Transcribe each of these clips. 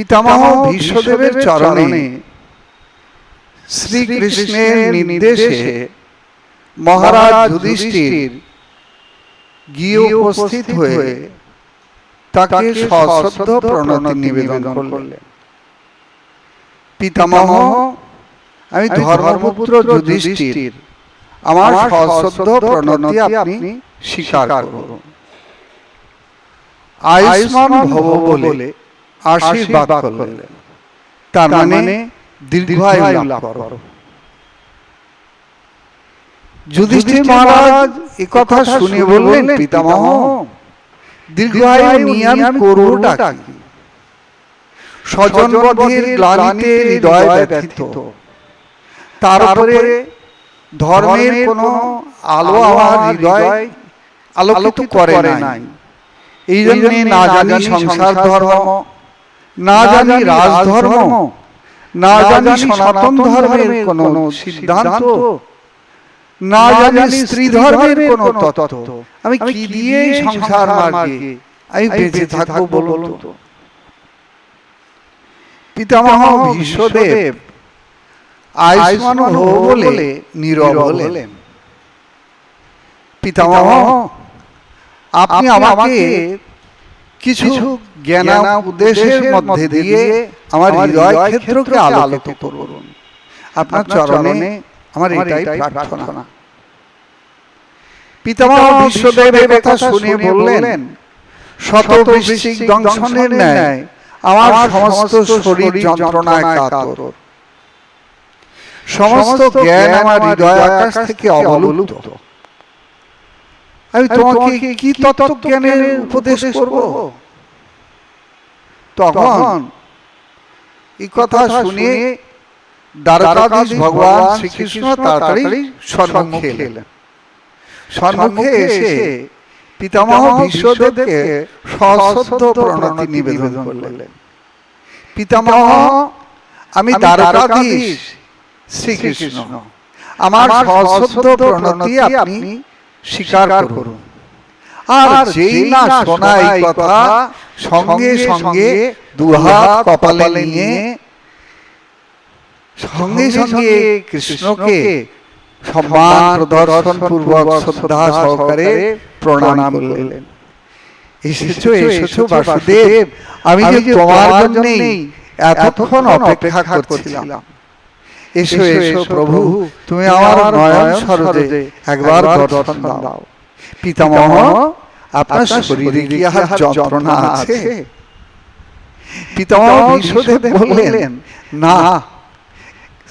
পিতামহ ভীষ্মদেবের চরণে শ্রীকৃষ্ণের নির্দেশে মহারাজ যুধিষ্ঠির গিয়ে উপস্থিত হয়ে তাকে সশ্রদ্ধ প্রণতি নিবেদন করলেন। পিতামহ আমি ধর্মপুত্র যুধিষ্ঠির। আমার সশ্রদ্ধ প্রণতি আপনি স্বীকার করুন। আয়ুষ্মান ভব বলে আশীর্বাদ করলেন। তার মানে দীর্ঘায়ু লাভ করো। যুধিষ্ঠির মহারাজ এ কথা শুনে বললেন পিতামহ দীর্ঘায়ু নিয়ে আমি কি? স্বজনবধের গ্লানিতে হৃদয় ব্যথিত। তারপরে ধর্মের কোনো আলো আমার হৃদয় আলোকিত করে নাই। এই জন্য না জানি সংসার ধর্ম না জানি রাজধর্ম না জানি সনাতন ধর্মের কোনো সিদ্ধান্ত না জানি স্ত্রী ধর্মের কোনো তত্ত্ব। আমি কি দিয়ে সংসার মার্গে আমি বেঁচে থাকব বলুন তো? পিতামহ ভীষ্মদেব আয়ুষ্মান হো বলে নীরব হলেন। পিতামহ আপনি আমাকে কিছু জ্ঞান উদ্দেশ্যের মধ্যে দিয়ে আমার হৃদয় ক্ষেত্রকে আলোকিত করুন। আপনার চরণে আমার এটাই প্রার্থনা। পিতামহ বিশ্বদেব এ কথা শুনে বললেন শত বৃশ্চিক দংশনের ন্যায় আমার সমস্ত শরীর যন্ত্রণায় কাতর। সমস্ত জ্ঞান আমার হৃদয় আকাশ থেকে অবলুপ্ত। আমি তোমাকে কি তত্ত্ব জ্ঞানের উপদেশ করব? তখন এই কথা শুনে দ্বারকাধীশ ভগবান শ্রীকৃষ্ণ তাড়াতাড়ি সম্মুখে এলেন। সম্মুখে এসে পিতামহ বিশ্বদেবকে সশ্রদ্ধ প্রণতি নিবেদন করলেন। পিতামহ আমি দ্বারকাধীশ শ্রীকৃষ্ণ। আমার সশ্রদ্ধ প্রণতি আপনি স্বীকার করুন। আর যেই না শোনা এই কথা সঙ্গে সঙ্গে দুহাত কপালে নিয়ে সঙ্গে সঙ্গে কৃষ্ণকে সম্মান প্রদর্শন পূর্বক শ্রদ্ধা সহকারে প্রণাম করলেন। এসেছ এসেছ বাসুদেব। আমি যে তোমার জন্যই এতক্ষণ অপেক্ষা করছিলাম। এসো এসো প্রভু। তুমি আমার নয়ন সরদে একবার দর্শন দাও। পিতামহ আপনার শরীরে কি আর যন্ত্রণা আছে? পিতামহ বিশ্বদেব বললেন না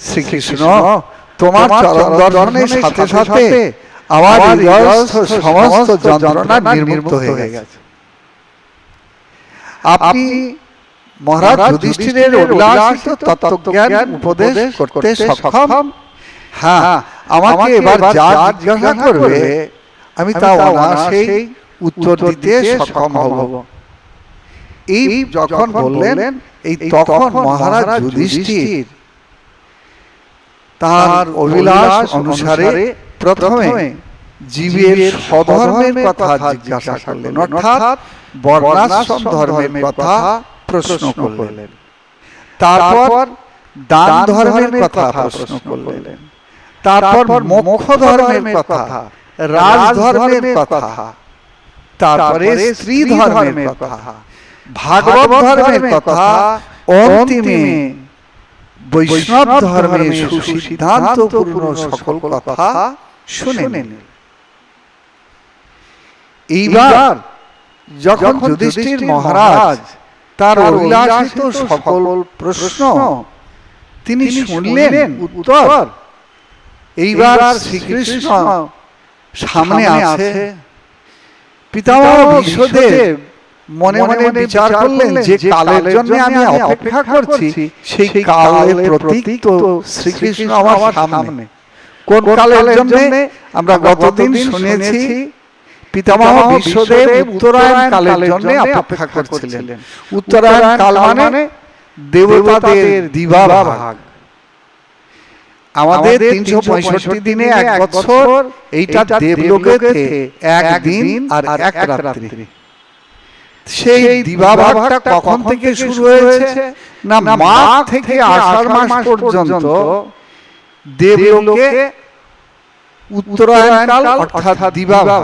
শ্রীকৃষ্ণ তোমার চরণ দর্শনের সাথে সাথে আমার হৃদয়স্থ সমস্ত যন্ত্রণা নির্মুক্ত হয়ে গেছে। আপনি মহারাজ যুধিষ্ঠিরের অভিলাষিত তত্ত্বজ্ঞান উপদেশ করতে সক্ষম? হ্যাঁ আমাকে এবার যা জিজ্ঞাসা করবে আমি তা অনায়াসেই উত্তর দিতে সক্ষম হব। এই যখন বললেন এই তখন মহারাজ যুধিষ্ঠির তার অভিলাষ অনুসারে প্রথমে জীবের স্বধর্মের কথা জিজ্ঞাসা করলেন। অর্থাৎ বর্ণাশ্রম ধর্মের কথা প্রশ্ন করলেন। তারপর দান ধর্মের কথা প্রশ্ন করলেন। তারপর মোক্ষ ধর্মের কথা রাজ ধর্মের কথা তারপরে স্ত্রী ধর্মের কথা। ভাগবত ধর্মের কথা অন্তিমে বৈষ্ণব ধর্মের সুসিদ্ধান্তপূর্ণ সকল কথা শুনে নিলেন এইবার যখন যুধিষ্ঠির মহারাজ তার অভিলাষিত সকল প্রশ্ন তিনি শুনলেন উত্তর। এইবার শ্রীকৃষ্ণ সামনে আছে। পিতামহ মনে মনে বিচার করলেন যে কালের জন্য আমি অপেক্ষা করছি সেই কালের প্রতীক তো শ্রীকৃষ্ণ আমার সামনে। কোন কালের জন্য আমরা গতদিন শুনেছি পিতামহ বিশ্বদেব উত্তরায়ণ কালের জন্য অপেক্ষা করছিলেন। উত্তরায়ণ কাল মানে দেবতাদের দিবা ভাগ আমাদের তিনশো পঁয়ষট্টি দিনে এক বছর এইটা দেবলোকেতে এক দিন আর এক রাত্রি। সেই দিবাভাগটা কখন থেকে শুরু হয়েছে? না মাঘ থেকে আষাঢ় মাস পর্যন্ত দেবলোকে উত্তরায়ণকাল অর্থাৎ দিবাভাগ।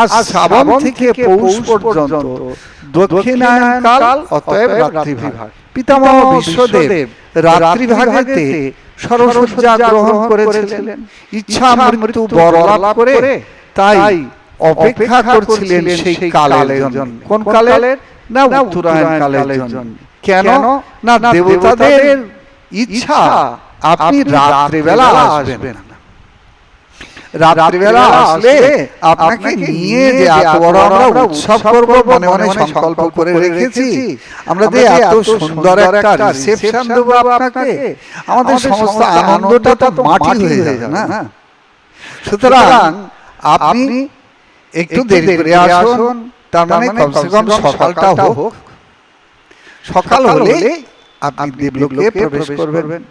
আর শ্রাবণ থেকে পৌষ পর্যন্ত দক্ষিণায়নকাল অতএব রাত্রিভাগ। পিতামহ বিশ্বদেব রাত্রিভাগেতে সরসজ্জা গ্রহণ করেছিলেন ইচ্ছা মৃত্যু বরলাভ করে তাই অপেক্ষা করছিলেন সেই কালের জন্য। কোন কালের? না উত্তরায়ণ কালের জন্য। কেন? না দেবতাদের ইচ্ছা আপনি রাত্রিবেলা আসবেন। না রাত্রিবেলা আসলে আপনাকে নিয়ে যে এত বড় আমরা উৎসব করব মনে মনে সংকল্প করে রেখেছি। আমরা যে এত সুন্দর একটা রিসেপশন দেবো আপনাকে আমাদের সমস্ত আনন্দটা তো মাটি হয়ে যাবে না? সুতরাং আপনি একটু দেরি করে আসুন। তার মানে কমসে কম সকালটা হোক। সকাল হলে আপনি দেবলোকে প্রবেশ করবেন।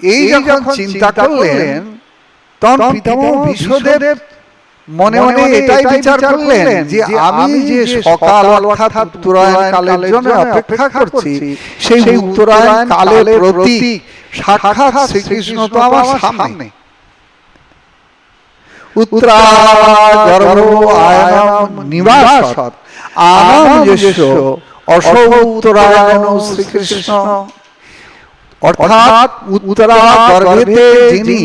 এই যখন চিন্তা করলেন তখন পিতামহ বিশ্বদেব মনে মনে এটাই বিচার করলেন যে আমি যে সকাল অর্থাৎ উত্তরায়ণ কালের জন্য অপেক্ষা করছি সেই উত্তরায়ণ কালের সাক্ষাৎ শ্রীকৃষ্ণ তো আমার সামনে। নিবাসত। অসৌ উত্তরায়ণ শ্রীকৃষ্ণ। অর্থাৎ উত্তরা গর্ভেতে যিনি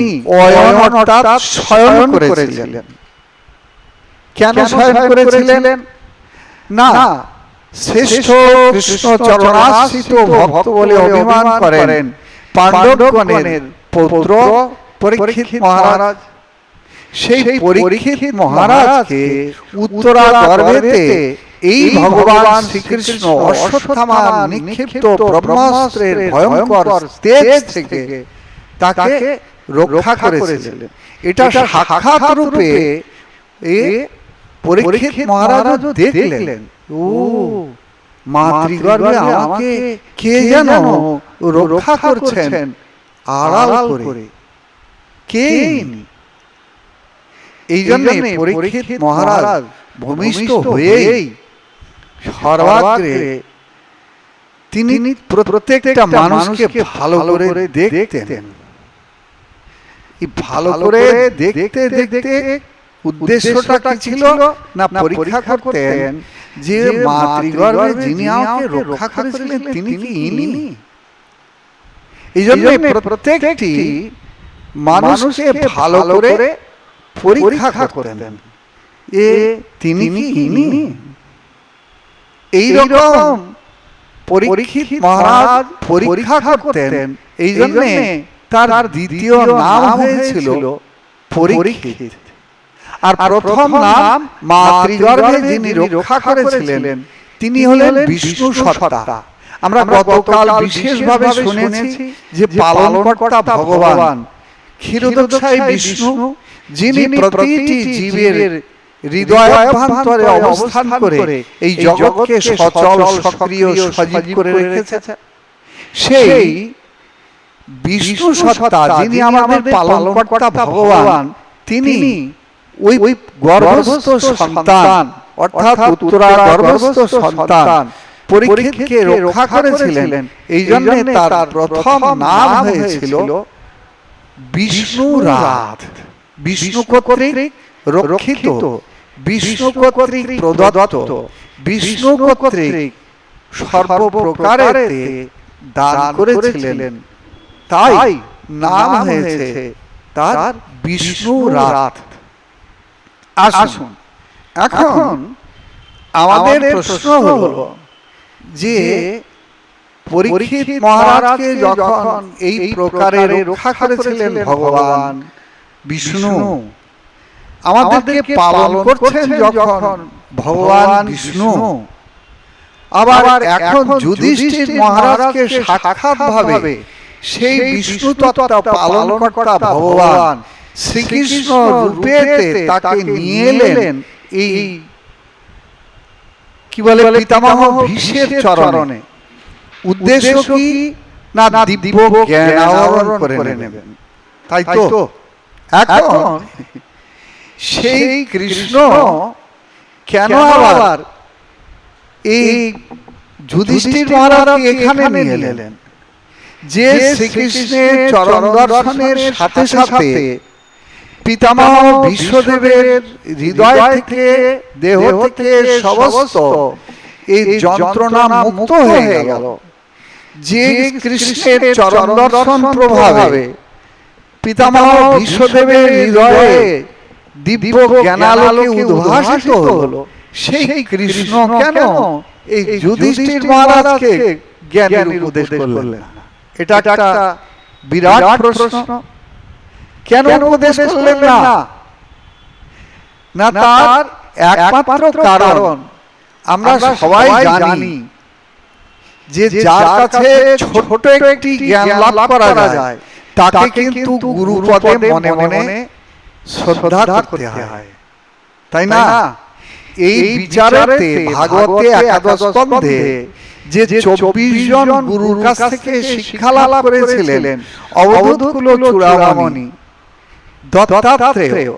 অর্থাৎ শয়ন করেছিলেন। কেন শয়ন করেছিলেন? না শ্রেষ্ঠ কৃষ্ণ চরণাশ্রিত ভক্ত বলে অভিমান করেন পাণ্ডবগণের পুত্র পরীক্ষিত মহারাজ। সেই পরীক্ষিত মহারাজকে উত্তরা গর্ভেতে এই ভগবান শ্রীকৃষ্ণ অশ্বত্থামা নিক্ষিপ্ত ব্রহ্মাস্ত্রের ভয়ঙ্কর তেজ থেকে তাকে রক্ষা করেছিলেন। এটা সাক্ষাৎ রূপে এ পরীক্ষিত মহারাজ দেখলেন। ও মাতৃগর্ভে আমাকে কে যেন রক্ষা করছেন? আড়াল করে। কে এই জন্য পরীক্ষিত মহারাজ ভূমিষ্ঠ হয়েই সর্বাগ্রে তিনি প্রত্যেকটা মানুষকে ভালো করে দেখতেন। ভালো করে দেখতে দেখতে উদ্দেশ্যটা কি ছিল? না পরীক্ষা করতেন। যে মাতৃগর্ভে যিনি আমাকে রক্ষা করেছিলেন তিনি কি ইনি। এই জন্য প্রত্যেকটি মানুষকে ভালো করে পরীক্ষা করতেন। এ তিনি কি ইনি? এই রকম পরীক্ষিত মহারাজ পরীক্ষা করতেন। এই জন্য তার দ্বিতীয় নাম হয়েছিল পরীক্ষিত। আর প্রথম নাম মাতৃগর্ভে যিনি রক্ষা করেছিলেন তিনি হলেন বিষ্ণু সত্তা। আমরা গতকাল বিশেষভাবে শুনেছি যে পালনকর্তা ভগবান ক্ষীরোদশাই বিষ্ণু যিনি প্রতিটি জীবের হৃদয় অভ্যন্তরে অবস্থান করে এই জগৎকে সচল সক্রিয় সজীব করে রেখেছে। সেই বিষ্ণু সত্তা যিনি আমাদের পালনকর্তা ভগবান তিনি ওই ওই গর্ভস্থ সন্তান অর্থাৎ উত্তরা গর্ভস্থ সন্তান পরীক্ষিতকে রক্ষা করেছিলেন। এই জন্য তার প্রথম নাম হয়েছিল বিষ্ণু রাত বিষ্ণু কর্তৃক রক্ষিত। বিষ্ণু কর্তৃক প্রদত্ত বিষ্ণু কর্তৃক সর্বপ্রকারে দান করেছিলেন। তাই নাম হয়েছে তার বিষ্ণু রাত। আসুন, এখন আমাদের প্রশ্ন হলো যে পরীক্ষিত মহারাজকে যখন এই প্রকারে রক্ষা করেছিলেন ভগবান বিষ্ণু আমাদেরকে পালন করছেন যখন ভগবান বিষ্ণু। আবার এখন যুধিষ্ঠির মহারাজকে সাক্ষাৎ ভাবে সেই বিষ্ণু তত্ত্ব পালন কর্তা ভগবান শ্রীকৃষ্ণ রূপেতে তাকে নিয়ে এলেন এই কি বলে পিতামহ ভীষ্মের চরণে। উদ্দেশ্য কি? না দিব্য জ্ঞান আহরণ করে নেবেন। তাই তো? এখন সেই কৃষ্ণ কেন আবার এই যুধিষ্ঠির মহারাজ এখানে নিয়ে এলেন। যে শ্রীকৃষ্ণের চরণ দর্শনের সাথে সাথে পিতামহ বিশ্বদেবের হৃদয় থেকে দেহ থেকে সমস্ত এই যন্ত্রণা মুক্ত হয়ে গেল। যে কৃষ্ণের চরণ দর্শন প্রভাবে পিতামহ বিশ্বদেবের হৃদয়ে দিব্য জ্ঞানালোকে উদ্ভাসিত হলো। সেই কৃষ্ণ কেন এই যুধিষ্ঠির মহারাজকে জ্ঞানের উপদেশ করলেন এটা একটা বিরাট প্রশ্ন। কেন উপদেশ করলেন না? না? তার একমাত্র কারণ। আমরা সবাই জানি যে যার কাছে ছোট একটি জ্ঞান লাভ করা যায় তাকে কিন্তু গুরুপদে মনে মনে শ্রদ্ধা করতে হয়। তাই না? এই বিচারেতে ভাগবতে একাদশ স্কন্ধে যে চব্বিশ জন গুরুর কাছ থেকে শিক্ষা লাভ করেছিলেন অবধূত কুল চূড়ামণি। দত্তাত্রেয়।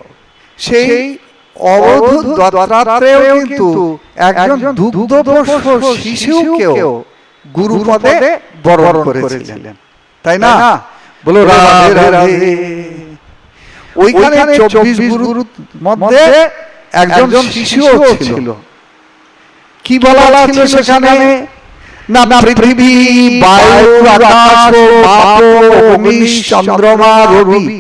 সেই অবধূত দত্তাত্রেয় কিন্তু একজন শিশুকেও গুরুপদে বরণ করেছিলেন। তাই না? বলো রাধে। রাধে। ওইখানে চব্বিশ গুরুর মধ্যে একজন শিশুও ছিল। কি বলা ছিল সেখানে? না পৃথিবী বায়ু আকাশ বাপ অগ্নিশ চন্দ্রমা রবি।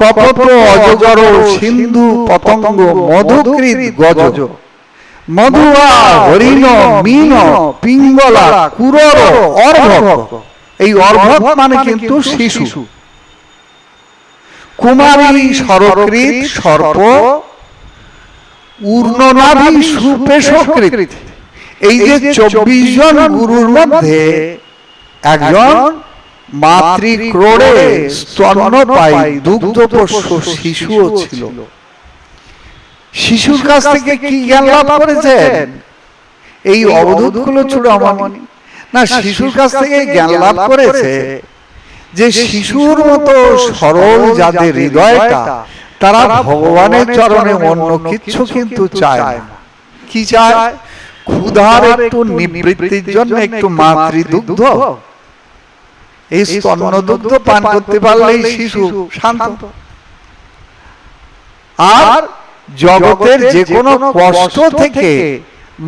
কপট অজগর সিন্ধু পতঙ্গ মধুকৃত গজ। মধুয়া হরিণ মিন পিঙ্গলা কুরর অর্ভক। এই অর্ভক মানে কিন্তু শিশু। কুমারী সরকৃত সর্প ঊর্ণনাভি সুপেশকৃত এই যে চব্বিশ জন গুরুর মধ্যে একজন মাতৃ ক্রোড়ে স্তন্যপায়ী দুগ্ধপোষ্য শিশুও ছিল। শিশুর কাছ থেকে কি জ্ঞান লাভ করেছেন? এই অবধূতগুলো চূড়ামণি না শিশুর কাছ থেকে জ্ঞান লাভ করেছে। যে শিশুর মতো সরল যাদের হৃদয়টা তারা ভগবানের চরণে অন্য কিছু কিন্তু চায় না। কি চায়? ক্ষুধার একটু নিবৃত্তির জন্য একটু মাতৃ দুগ্ধ এই স্তন্য দুগ্ধ পান করতে পারলেই শিশু শান্ত। আর জগতের যে কোনো কষ্ট থেকে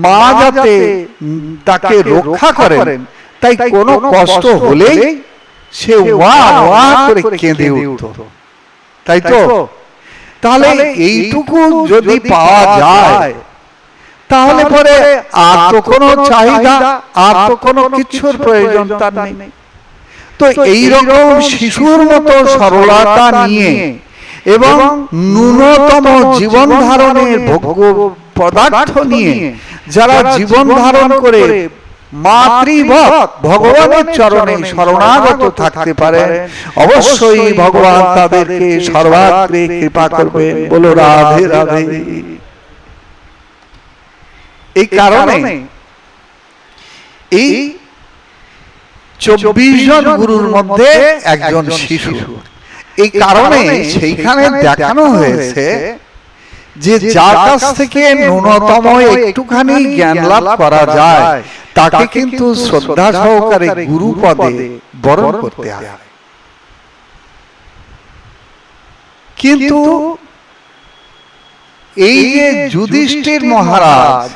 মা যাতে তাকে রক্ষা করেন তাই কোনো কষ্ট হলেই সে ওয়া ওয়া করে কেঁদে উঠত। তাই তো? তাহলে এইটুকু যদি পাওয়া যায় তাহলে পরে আর তো কোনো চাহিদা আর তো কোনো কিছুর প্রয়োজন তার নেই। তো এই রকম শিশুর মতো সরলতা নিয়ে এবং ন্যূনতম জীবন ধারণের ভোগ্য পদার্থ নিয়ে যারা জীবন ধারণ করে মাতৃভক্ত ভগবানের চরণে শরণাগত থাকতে পারে অবশ্যই ভগবান তাদেরকে সর্বাগ্রে কৃপা করবেন। বলো রাধে রাধে এই কারণে এই চব্বিশ জন গুরুর মধ্যে একজন শিশু। এই কারণে সেইখানে দেখানো হয়েছে যে যার কাছ থেকে ন্যূনতম একটুখানি জ্ঞান লাভ করা যায় তাকে কিন্তু শ্রদ্ধা সহকারে গুরু পদে বরণ করতে হয়। কিন্তু এই যে যুধিষ্ঠির মহারাজ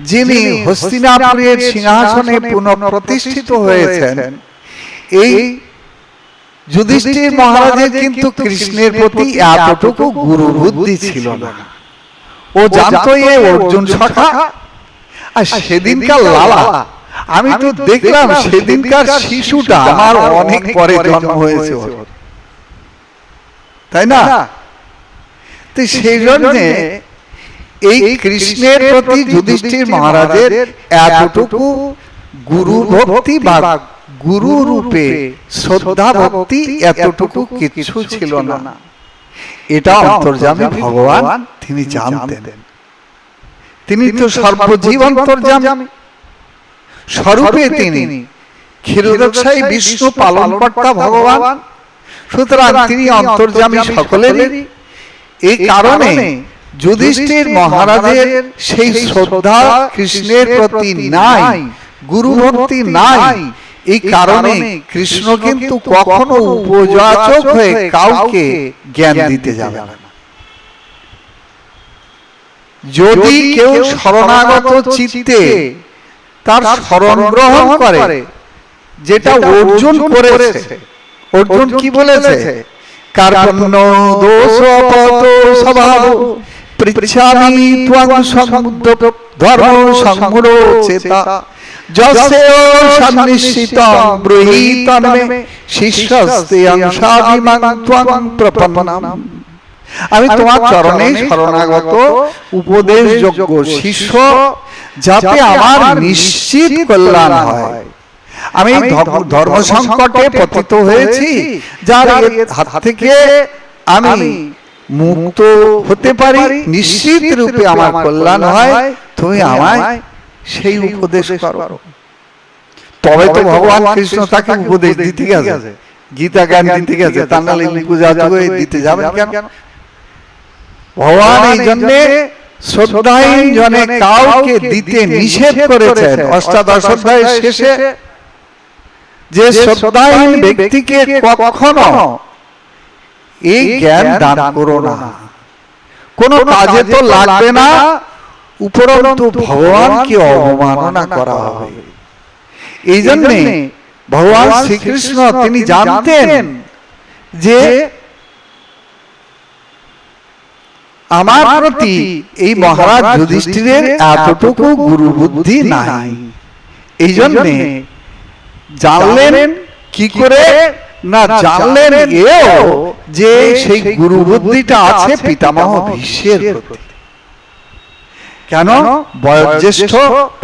যিনি হস্তিনাপুরের সিংহাসনে পুনঃপ্রতিষ্ঠিত হয়েছেন এই যুধিষ্ঠির মহারাজের কিন্তু কৃষ্ণের প্রতি এতটুকু গুরু বুদ্ধি ছিল না। ও জানতো এ অর্জুন সখা আর সেদিনকার লালা। আমি তো দেখলাম সেদিনকার শিশুটা আমার অনেক পরে জন্ম হয়েছে তাই না? তো সেই জন্যে এই কৃষ্ণের প্রতি যুধিষ্ঠির মহারাজের এতটুকু গুরু ভক্তি বা গুরু রূপে শ্রদ্ধা ভক্তি এতটুকু কিছু ছিল না। এটা অন্তর্জামী ভগবান তিনি জানতেন। তিনি তো সর্বজীব অন্তর্জামী স্বরূপে তিনি ক্ষীরোদশাই বিষ্ণু পালন কর্তা ভগবান। সুতরাং তিনি অন্তর্জামী সকলেরই এই কারণে যুধিষ্ঠির মহারাজের সেই শ্রদ্ধা কৃষ্ণের প্রতি নাই গুরু ভক্তি নাই। এই কারণে কৃষ্ণ কিন্তু কখনো উপযাচক হয়ে কাউকে জ্ঞান দিতে যাবে না। যদি কেউ শরণাগত চিত্তে তার শরণ গ্রহণ করে যেটা অর্জুন করেছে। অর্জুন কি বলেছে? কারণ দোষ অপত স্বভাব পৃচ্ছামি ত্বং সমুদ্র ধর্ম সংমূঢ় চেতা। সন্নিশ্চিতং শিষ্যস্তে ত্বং প্রপন্নম আমি তোমার চরণে শরণাগত উপদেশযোগ্য শিষ্য যাতে আমার নিশ্চিত কল্যাণ হয়। আমি ধর্ম- ধর্ম সংকটে পতিত হয়েছি যার হাত থেকে আমি মুক্ত হতে পারি নিশ্চিত রূপে আমার কল্যাণ হয়। তুমি আমায় সেই উপদেশ করো। তবে তো ভগবান কৃষ্ণ তাকে উপদেশ দিতে গেছে। গীতা জ্ঞান দিতে গেছে তা নাহলে পূজা দিতে যাবেন কেন? ভগবান এই জন্যে শ্রদ্ধাহীন জনে কাউকে দিতে নিষেধ করেছেন। অষ্টাদশ অধ্যায়ের শেষে যে শ্রদ্ধাহীন ব্যক্তিকে কখনো এই জ্ঞান দান করো না। কোন কাজে তো লাগবে না। উপরন্তু ভগবানকে অবমাননা করা হবে। এই জন্যে ভগবান শ্রীকৃষ্ণ তিনি জানতেন যে আমার প্রতি এই মহারাজ যুধিষ্ঠিরের এতটুকু গুরু বুদ্ধি নাই। এই জন্যে জানলেন কি করে? না জানলেন এও যে সেই গুরু বুদ্ধিটা আছে পিতামহ ভীষ্মের প্রতি। কেন? বয়োজ্যেষ্ঠ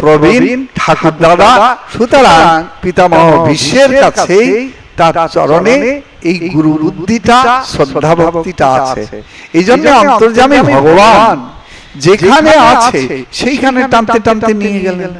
প্রবীণ ঠাকুর দাদা সুতরাং পিতামহ বিশ্বের কাছেই তার চরণে এই গুরু বুদ্ধিটা শ্রদ্ধা ভক্তিটা আছে। এই জন্য অন্তর্জামী ভগবান যেখানে আছে সেইখানে টানতে টানতে নিয়ে গেলেন।